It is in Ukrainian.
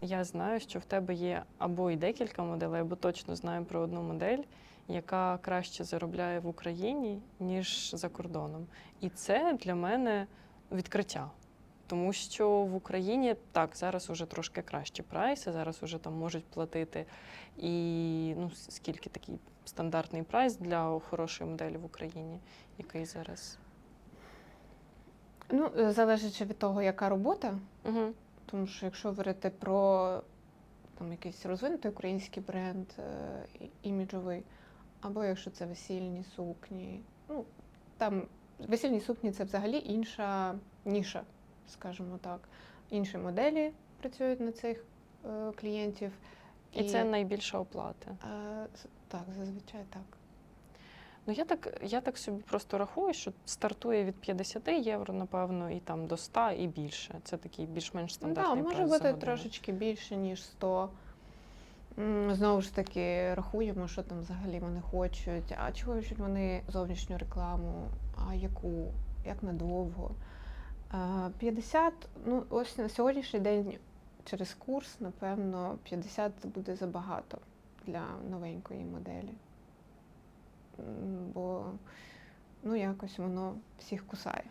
Я знаю, що в тебе є або і декілька моделей, або точно знаю про одну модель, яка краще заробляє в Україні, ніж за кордоном. І це для мене відкриття. Тому що в Україні так зараз уже трошки кращі прайси, зараз уже там можуть платити і ну скільки такий стандартний прайс для хорошої моделі в Україні, який зараз. Ну, е, залежить від того, яка робота. Угу. Тому що якщо говорити про там, якийсь розвинутий український бренд, е, іміджовий, або якщо це весільні сукні, ну там весільні сукні це взагалі інша ніша, скажімо так. Інші моделі працюють на цих е, клієнтів. І це найбільша оплата. е, так, зазвичай так. Ну, я так, я так собі просто рахую, що стартує від 50 євро, напевно, і там до 100 і більше. Це такий більш-менш Ну, стандартний да, може бути трошечки більше, ніж 100. Знову ж таки, рахуємо, що там взагалі вони хочуть, а чого хочуть вони зовнішню рекламу, а яку, як надовго. 50, ну ось на сьогоднішній день через курс, напевно, 50 буде забагато для новенької моделі. Бо ну, якось воно всіх кусає.